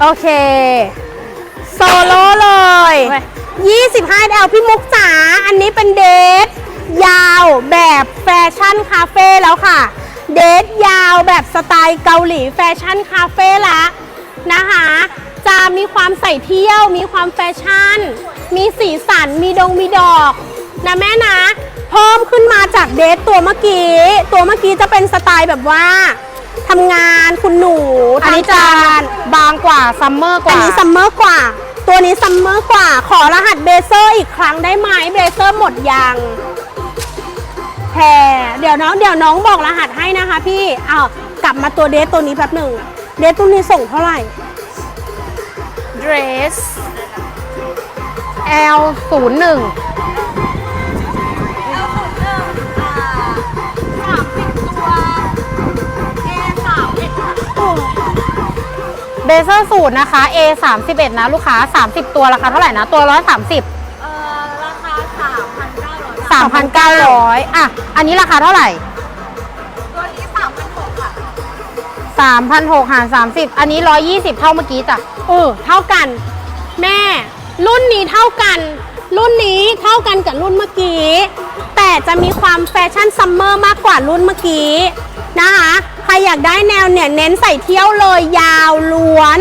โอเค โซโล่เลยเว้ย25 l พี่มุกจ๋า อันนี้เป็นเดทยาวแบบแฟชั่นคาเฟ่แล้วค่ะ เดทยาวแบบสไตล์เกาหลีแฟชั่นคาเฟ่ละนะคะ จะมีความใส่เที่ยว มีความแฟชั่น มีสีสัน มีดง มีดอกนะแม่นะ เพิ่มขึ้นมาจากเดทตัวเมื่อกี้ ตัวเมื่อกี้จะเป็นสไตล์แบบว่า ทำงานคุณหนูอันนี้จานบางกว่าซัมเมอร์กว่าอันนี้ซัมเมอร์กว่า ตัวนี้ซัมเมอร์กว่า ขอรหัสเบเซอร์อีกครั้งได้ไหมเบเซอร์หมดยังแพรเดี๋ยวน้องเดี๋ยวน้องบอกรหัสให้นะคะพี่เอากลับมาตัวเดสตัวนี้แป๊บหนึ่งเดสตัวนี้ส่งเท่าไหร่ dress L 0 1 เบเซอร์สูตรนะคะ A 3 1นะลูกค้า 30 ตัวราคาเท่าไหร่นะ ตัว 130 เอ่อราคา3,900 3,900 อะ อันนี้ราคาเท่าไหร่ ตัวนี้3,600ค่ะ3,600หาร30 อันนี้ 120 เท่าเมื่อกี้จ้ะ เออเท่ากัน แม่ รุ่นนี้เท่ากัน รุ่นนี้เท่ากันกับรุ่นเมื่อกี้ แต่จะมีความแฟชั่นซัมเมอร์มากกว่ารุ่นเมื่อกี้นะคะ ใครอยากได้แนวเนี่ยเน้นใส่เที่ยวเลยยาวล้วน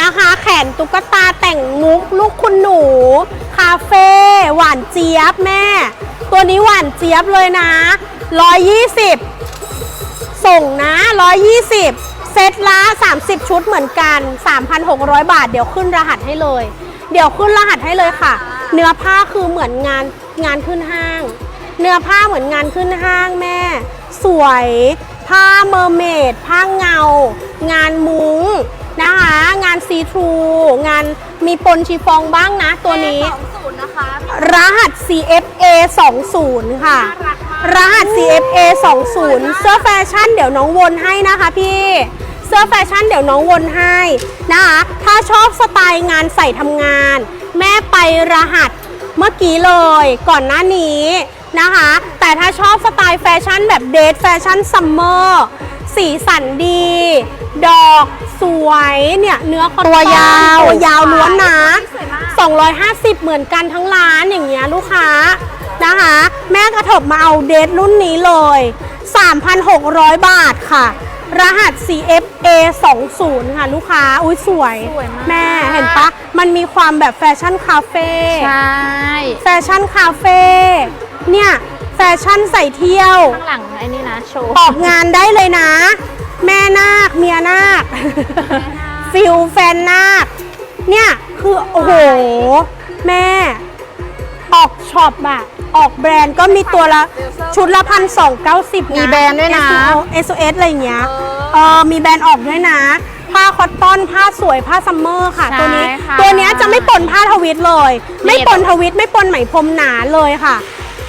นะคะ แขนตุ๊กตาแต่งมุกลูกคุณหนู คาเฟ่หวานเจี๊ยบแม่ ตัวนี้หวานเจี๊ยบเลยนะ 120 ส่งนะ 120 เซตละ 30 ชุดเหมือนกัน 3,600 บาท เดี๋ยวขึ้นรหัสให้เลย เดี๋ยวขึ้นรหัสให้เลยค่ะ เนื้อผ้าคือเหมือนงานงานขึ้นห้าง เนื้อผ้าเหมือนงานขึ้นห้างแม่ สวย ผ้าเมอร์เมดผ้าเงา งานมุ้งนะคะ งานซีทรูงานมีปนชีฟองบ้างนะตัวนี้ 20นะคะ รหัส CFA 20ค่ะรหัส CFA 20เสื้อแฟชั่นเดี๋ยวน้องวนให้นะคะพี่ เสื้อแฟชั่นเดี๋ยวน้องวนให้นะคะ ถ้าชอบสไตล์งานใส่ทำงาน แม่ไปรหัสเมื่อกี้เลย ก่อนหน้านี้ นะคะ แต่ถ้าชอบสไตล์แฟชั่นแบบเดทแฟชั่นซัมเมอร์สีสันดี ดอกสวยเนี่ยเนื้อคอตตอนตัวยาว ตัวยาวล้วนนะสวยมาก250 เหมือนกันทั้งร้านอย่างเงี้ยลูกค้านะคะ แม่กระเถิบมาเอาเดทรุ่นนี้เลย 3,600 บาทค่ะ รหัส CFA 20ค่ะลูกค้า อุ้ยสวยสวยมาก แม่เห็นปะ มันมีความแบบแฟชั่นคาเฟ่ใช่ แฟชั่นคาเฟ่ เนี่ยแฟชั่นใส่เที่ยว ข้างหลังไอ้นี่นะโชว์ออกงานได้เลยนะ แม่นาคเมียนาค ฟิลแฟนนาค เนี่ยคือโอ้โห แม่ ออกช็อปอะออกแบรนด์ก็มีตัวละชุดละพันสองเก้าสิบมีแบรนด์ด้วยนะ SOS อะไรอย่างเงี้ยเออมีแบรนด์ออกด้วยนะผ้าคอตตอนผ้าสวยผ้าซัมเมอร์ค่ะ ใช่ตัวนี้ ค่ะตัวเนี้ยจะไม่ปนผ้าทวิตเลย ไม่ปนทวิตไม่ปนไหมพรมหนาเลยค่ะ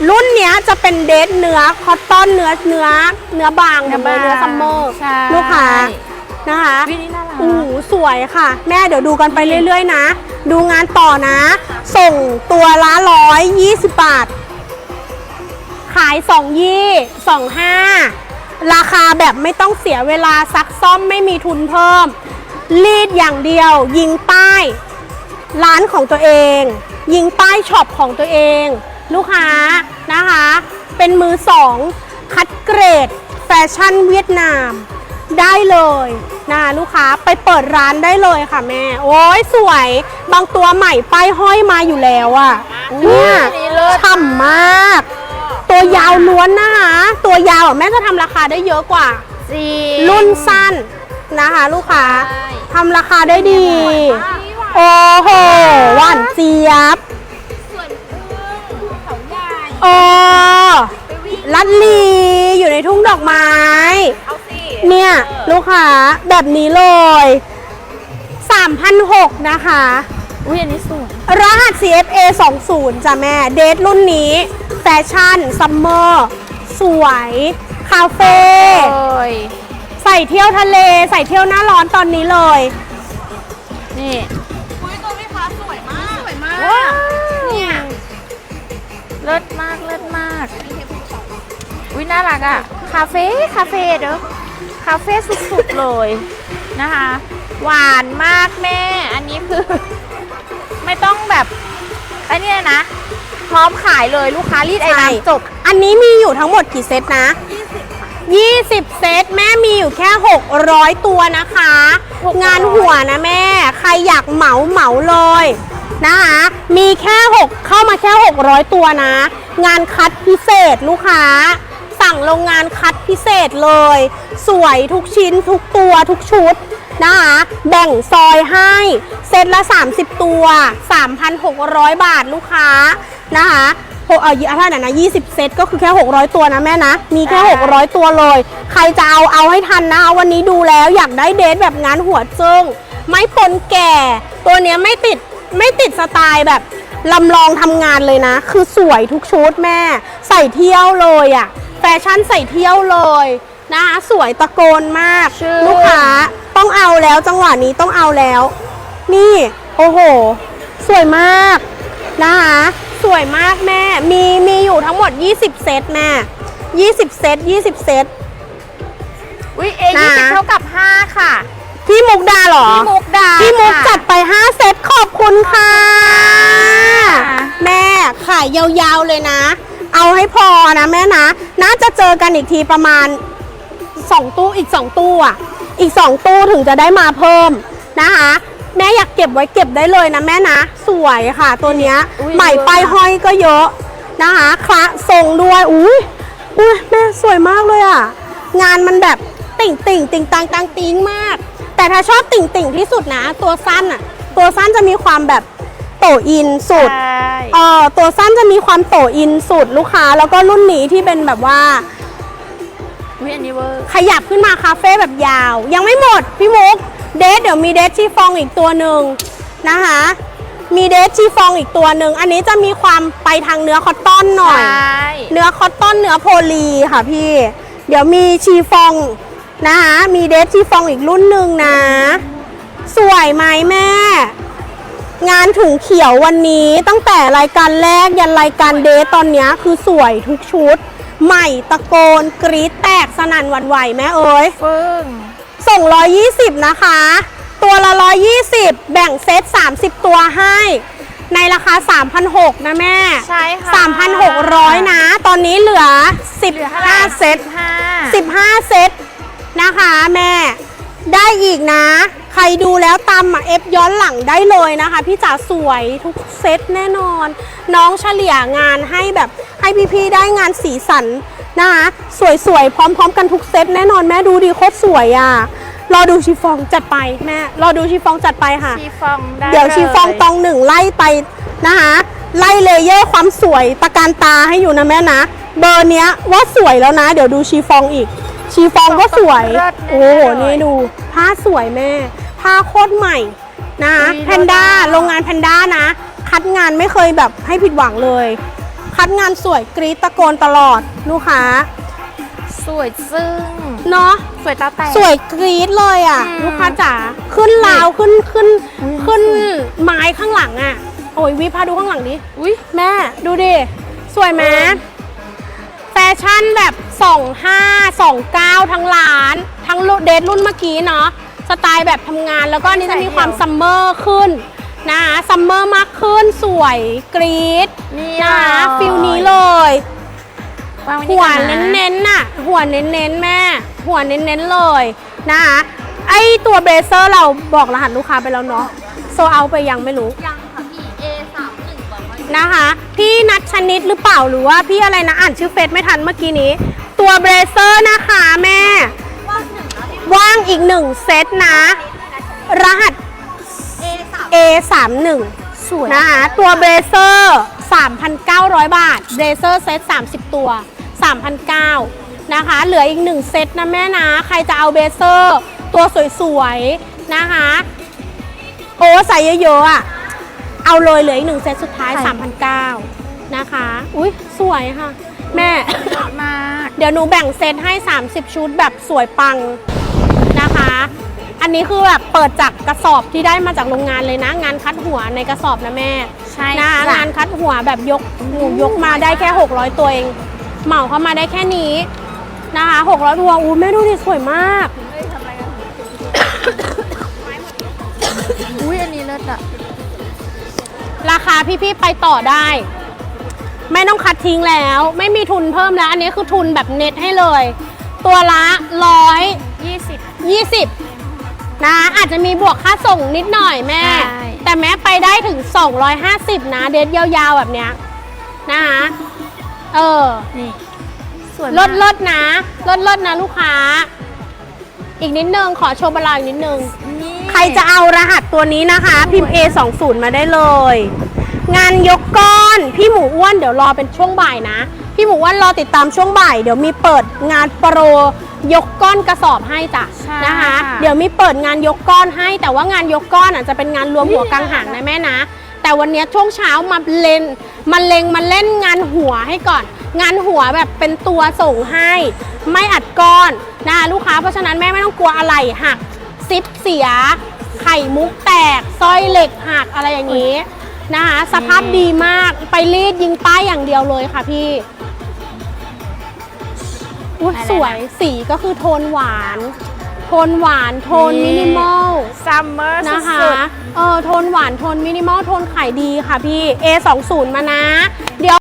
รุ่นเนี้ยจะเป็นเดทเนื้อคอตตอนเนื้อเนื้อเนื้อบางหมดเลยเนื้อซัมเมอร์ใช่ลูกค้านะคะวินี่น่ารัก อู้หูสวยค่ะ แม่เดี๋ยวดูกันไปเรื่อยๆนะ ดูงานต่อนะ ส่งตัวละร้อยยี่สิบบาท ขายสองยี่สองห้าราคาแบบไม่ต้องเสียเวลาซักซ่อมไม่มีทุนเพิ่ม รีดอย่างเดียว ยิงป้าย ร้านของตัวเอง ยิงป้ายช็อปของตัวเอง ลูกค้านะคะ เป็นมือสองคัดเกรด แฟชั่นเวียดนาม ได้เลยนะคะลูกค้าไปเปิดร้านได้เลยค่ะแม่ โอ้ยสวย บางตัวใหม่ป้ายห้อยมาอยู่แล้วอะเนี่ยนี่เลิศฉ่ำมาก ตัวยาวล้วนนะคะ ตัวยาวอะแม่จะทำราคาได้เยอะกว่าจริงรุ่นสั้นนะคะ ลูกค้าใช่ทำราคาได้ดี โอ้โหหวานเจี๊ยบส่วนพึ่งเขา ใหญ่โอ้ไปวิ่งลัดลีอยู่ในทุ่งดอกไม้ เอาสิเนี่ย ลูกค้าแบบนี้เลย3,600นะคะ อุ้ยอันนี้สวยรหัส CFA 20จ้ะแม่ เดทรุ่นนี้แฟชั่น ซัมเมอร์ สวย คาเฟ่ เอ้ยใส่เที่ยวทะเล ใส่เที่ยวหน้าร้อนตอนนี้เลย นี่อุ้ยตัวพี่ฟ้าสวยมาก สวยมากว้าว เนี่ยเลิศมากเลิศมากอุ้ยน่ารักอะ คาเฟ่คาเฟ่เด้อคาเฟ่สุดๆเลยนะคะ หวานมากแม่ อันนี้คือ ไม่ต้องแบบไอ้นี่นะ พร้อมขายเลยลูกค้ารีดไอ้ใช่น้ำจบ อันนี้มีอยู่ทั้งหมดกี่เซตนะ 20 เซตแม่มีอยู่แค่ 600 ตัวนะคะ600งานหัวนะแม่ ใครอยากเหมาเหมาเลย นะคะ มีแค่ 6 เข้ามาแค่ 600 ตัวนะ งานคัดพิเศษลูกค้า สั่งโรงงานคัดพิเศษเลย สวยทุกชิ้นทุกตัวทุกชุดนะคะแบ่งซอยให้เซตละ 30 ตัว 3,600 บาทลูกค้านะคะโหเออเท่าไหร่นะ20 เซตก็คือแค่ 600 ตัวนะแม่นะ มีแค่ 600 ตัวเลย ใครจะเอาเอาให้ทันนะคะวันนี้ดูแล้วอยากได้เดทแบบงานหัวจึ้งไม่ปนแก่ ตัวเนี้ยไม่ติด ไม่ติดสไตล์แบบลำลองทำงานเลยนะ คือสวยทุกชุดแม่ ใส่เที่ยวเลยอะแฟชั่นใส่เที่ยวเลยนะคะสวยตะโกนมากชื่อลูกค้าต้องเอาแล้วจังหวะนี้ต้องเอาแล้ว นี่โอ้โห สวยมากนะคะสวยมากแม่ มีมีอยู่ทั้งหมด 20 เซตแม่20 เซต20 เซตอุ้ยเอนะยี่สิบเท่ากับ 5 ค่ะ พี่มุกดาเหรอ พี่มุกดาพี่มุกค่ะจัดไป 5 เซตขอบคุณค่ะค่ะ แม่ขายยาวๆเลยนะ เอาให้พอนะแม่นะ น่าจะเจอกันอีกทีประมาณ 2 ตู้อีก 2 ตู้อะ อีก 2 ตู้ถึงจะได้มาเพิ่มนะคะแม่อยากเก็บไว้เก็บได้เลยนะแม่นะ สวยค่ะ ตัวเนี้ยอุ๊ยใหม่ป้ายห้อยก็เยอะนะคะคละทรงด้วยอุ้ยอุ้ยแม่สวยมากเลยอะ งานมันแบบติ่งติ่งติ่งตังตังติงมาก แต่ถ้าชอบติ่งติ่งที่สุดนะ ตัวสั้นอะ ตัวสั้นจะมีความแบบโตอินสุดใช่เอ่อตัวสั้นจะมีความโตอินสุดลูกค้า แล้วก็รุ่นนี้ที่เป็นแบบว่าอุ้ยอันนี้เวอร์ขยับขึ้นมาคาเฟ่แบบยาว ยังไม่หมด พี่มุกเดทเดี๋ยวมีเดทชีฟองอีกตัวหนึ่งนะคะ มีเดทชีฟองอีกตัวหนึ่งอันนี้จะมีความไปทางเนื้อคอตตอนหน่อย ใช่ เนื้อคอตตอนเนื้อโพลีค่ะพี่ เดี๋ยวมีชีฟอง นะคะ มีเดทชีฟองอีกรุ่นหนึ่งนะ สวยไหมแม่ งานถุงเขียววันนี้ตั้งแต่รายการแรกยันรายการเดทตอนเนี้ยคือสวยทุกชุด ใหม่ตะโกนกรี๊ดแตกสนั่นหวั่นไหวแม่เอ้ยฟึ่งส่ง 120 นะคะ ตัวละ 120 แบ่งเซต 30 ตัวให้ ในราคา 3,600 นะแม่ ใช่ค่ะ3,600 นะ ตอนนี้เหลือเหลือเท่าไหร่15 เซตห้า15 เซต นะคะแม่ได้อีกนะ ใครดูแล้วตามมาเอฟย้อนหลังได้เลยนะคะ พี่จ๋าสวยทุกเซตแน่นอน น้องเฉลี่ยงานให้แบบให้พี่ๆได้งานสีสันนะคะสวยๆ พร้อมๆ กันทุกเซตแน่นอนแม่ดูดีโคตรสวยอะรอดูชีฟองจัดไปแม่รอดูชีฟองจัดไปค่ะ ชีฟองได้เดี๋ยวชีฟองลตองหนึ่งไล่ไปนะคะไล่เลเยอร์ความสวยตะการตาให้อยู่นะแม่นะ เบอร์เนี้ยว่าสวยแล้วนะ เดี๋ยวดูชีฟองอีก ชีฟองก็สวย โอ้โห นี่ดู ผ้าสวยแม่ ผ้าโคตรใหม่นะแพนด้า โรงงานแพนด้านะ คัดงานไม่เคยแบบให้ผิดหวังเลย คัดงานสวยกรีดตะโกนตลอดลูกค้า สวยซึ่งเนาะ สวยตาแตก สวยกรี๊ดเลยอะอืมลูกค้าจ๋า ขึ้นราวขึ้นขึ้นอุ๊ยขึ้นไม้ข้างหลังอะ โอ้ยวิพาดูข้างหลังดิ อุ้ยแม่ดูดิ สวยไหมแฟชั่นแบบ 25 29 ทั้งร้าน ทั้งเดทรุ่นเมื่อกี้เนาะสไตล์แบบทำงานแล้วก็อันนี้จะมีความซัมเมอร์ขึ้นนะคะซัมเมอร์มากขึ้นสวยกรี๊ดนี่นะคะฟิลนี้เลยวางไว้หัวก่อะเน้นๆน่ะ หัวเน้นๆแม่ หัวเน้นๆเลยนะคะไอตัวเบรเซอร์เราบอกรหัสลูกค้าไปแล้วเนาะโซเอาไปยังไม่รู้ยัง นะคะ พี่นัทชนิดหรือเปล่าหรือว่าพี่อะไรนะอ่านชื่อเฟซไม่ทันเมื่อกี้นี้ ตัวเบรเซอร์นะคะแม่ ว่างหนึ่งแล้วพี่ว่างอีกหนึ่งเซตนะ รหัส A สาม A 3 1สวยนะคะตัวเบรเซอร์ 3,900 บาท เบรเซอร์เซต 30 ตัว 3,900นะคะ เหลืออีก 1 เซตนะแม่นะ ใครจะเอาเบรเซอร์ ตัวสวย ๆ นะคะ โอ้ใส่เยอะ ๆ อะ เอาเลยเหลืออีก1เซตสุดท้าย 3,900นะคะ อุ้ยสวยค่ะ แม่ มาก เดี๋ยวหนูแบ่งเซตให้ 30 ชุดแบบสวยปังนะคะ อันนี้คือแบบเปิดจากกระสอบที่ได้มาจากโรงงานเลยนะ งานคัดหัวในกระสอบนะแม่ใช่นะคะจ้ะ งานคัดหัวแบบยกหนูยกมาได้แค่ 600 ตัวเอง เหมาเข้ามาได้แค่นี้นะคะ 600 ตัวอู้แม่ดูดิสวยมาก อุ้ยอันนี้เลิศอะ ราคาพี่ๆไปต่อได้ ไม่ต้องคัดทิ้งแล้ว ไม่มีทุนเพิ่มแล้ว อันนี้คือทุนแบบเน็ตให้เลย ตัวละร้อยยี่สิบยี่สิบนะอาจจะมีบวกค่าส่งนิดหน่อยแม่ ใช่ แต่แม้ไปได้ถึง 250 นะ เดทยาวๆแบบเนี้ยนะคะเออ นี่สวยลมาดกลดนะลดลดนะลูกค้า อีกนิดนึง ขอโชว์บลาอีกนิดนึงนี่ ใครจะเอารหัสตัวนี้นะคะ พิมพ์ A20 มาได้เลย งานยกก้อน พี่หมูอ้วนเดี๋ยวรอเป็นช่วงบ่ายนะ พี่หมูอ้วนรอติดตามช่วงบ่าย เดี๋ยวมีเปิดงานโปรยกก้อนกระสอบให้จ้ะใช่นะคะ ค่ะเดี๋ยวมีเปิดงานยกก้อนให้ แต่ว่างานยกก้อนอาจจะเป็นงานรวมหัวกลางหางนะแม่นะ แต่วันนี้ช่วงเช้ามาเล่นมาเล็งมาเล่นงานหัวให้ก่อน งานหัวแบบเป็นตัวส่งให้ ไม่อัดก้อนนะคะลูกค้าเพราะฉะนั้นแม่ไม่ต้องกลัวอะไรหัก ซิปเสีย ไข่มุกแตกสร้อยเหล็กหักอะไรอย่างนี้นะคะ สภาพดีมากไปรีดยิงป้ายอย่างเดียวเลยค่ะพี่อุ้ยอะไรนะสวยสีก็คือโทนหวาน โทนหวานโทนนี่มินิมอลซัมเมอร์นะคะสุดเออโทนหวานโทนมินิมอลโทนขายดีค่ะพี่ A20 มานะ เดี๋ยว